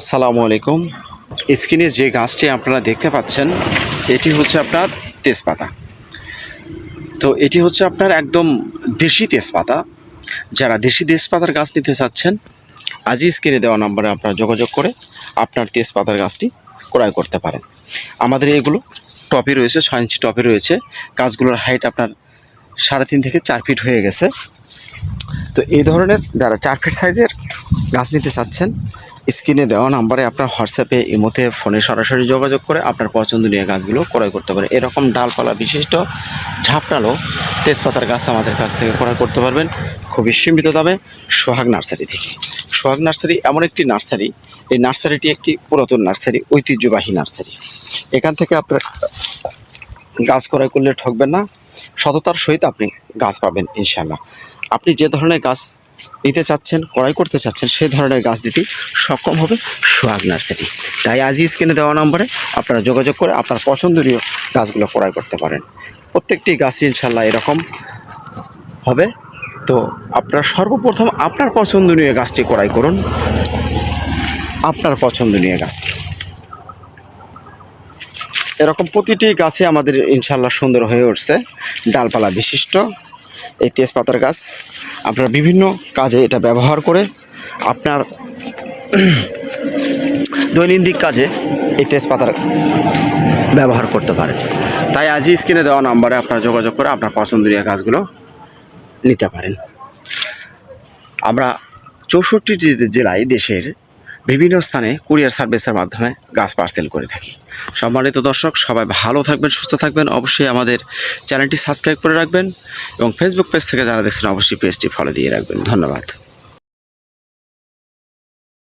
আসসালামু আলাইকুম। স্ক্রিনে যে গাছটি আপনারা দেখতে পাচ্ছেন, এটি হচ্ছে আপনার তেজপাতা। তো এটি হচ্ছে আপনার একদম দেশি তেজপাতা। যারা দেশি তেজপাতার গাছ নিতে চাচ্ছেন, আজই স্ক্রিনে দেওয়া নম্বরে আপনারা যোগাযোগ করে আপনার তেজপাতার গাছটি ক্রয় করতে পারেন। আমাদের এগুলো টপে রয়েছে, ছয় ইঞ্চি টপে রয়েছে। গাছগুলোর হাইট আপনার সাড়ে তিন থেকে চার ফিট হয়ে গেছে। তো এই ধরনের যারা চার ফিট সাইজের গাছ নিতে চাচ্ছেন স্ক্রিনে দেওয়া নাম্বারে আপনার হোয়াটসঅ্যাপে ইমোতে, ফোনে সরাসরি যোগাযোগ করে আপনার পছন্দনীয় গাছগুলো ক্রয় করতে পারেন। এরকম ডালপালা বিশিষ্ট ঝাপটালো তেজপাতার গাছ আমাদের কাছ থেকে ক্রয় করতে পারবেন খুবই সীমিত দামে সোহাগ নার্সারি থেকে। সোহাগ নার্সারি এমন একটি নার্সারি, এই নার্সারিটি একটি পুরাতন নার্সারি, ঐতিহ্যবাহী নার্সারি। এখান থেকে আপনার গাছ ক্রয় করলে ঠকবেন না, সততার সহিত আপনি গাছ পাবেন ইনশাল্লাহ আপনি যে ধরনের গাছ নিতে চাচ্ছেন, ক্রয় করতে চাচ্ছেন, সেই ধরনের গাছ দিতে সক্ষম হবে সোহাগ নার্সারি। তাই আজই স্ক্রিনে দেওয়া নম্বরে আপনারা যোগাযোগ করে আপনার পছন্দনীয় গাছগুলো ক্রয় করতে পারেন। প্রত্যেকটি গাছ ইনশাল্লাহ এরকম হবে। তো আপনারা সর্বপ্রথম আপনার পছন্দনীয় গাছটি ক্রয় করুন। আপনার পছন্দনীয় গাছটি। এরকম প্রতিটি গাছে আমাদের ইনশাল্লাহ সুন্দর হয়ে উঠছে। ডালপালা বিশিষ্ট। এই তেজপাতার গাছ। আপনারা বিভিন্ন কাজে এটা ব্যবহার করে আপনার দৈনন্দিন কাজে এই তেজপাতার ব্যবহার করতে পারেন। তাই আজই স্ক্রিনে দেওয়া নাম্বারে আপনারা যোগাযোগ করে আপনার পছন্দনীয় গাছগুলো নিতে পারেন। আমরা চৌষট্টি জেলায় দেশের বিভিন্ন স্থানে কুরিয়ার সার্ভিসের মাধ্যমে গাছ পার্সেল করে থাকি। সম্মানিত দর্শক, সবাই ভালো থাকবেন, সুস্থ থাকবেন। অবশ্যই আমাদের চ্যানেলটি সাবস্ক্রাইব করে রাখবেন এবং ফেসবুক পেজ থেকে যারা দেখছেন, অবশ্যই পেজটি ফলো দিয়ে রাখবেন। ধন্যবাদ।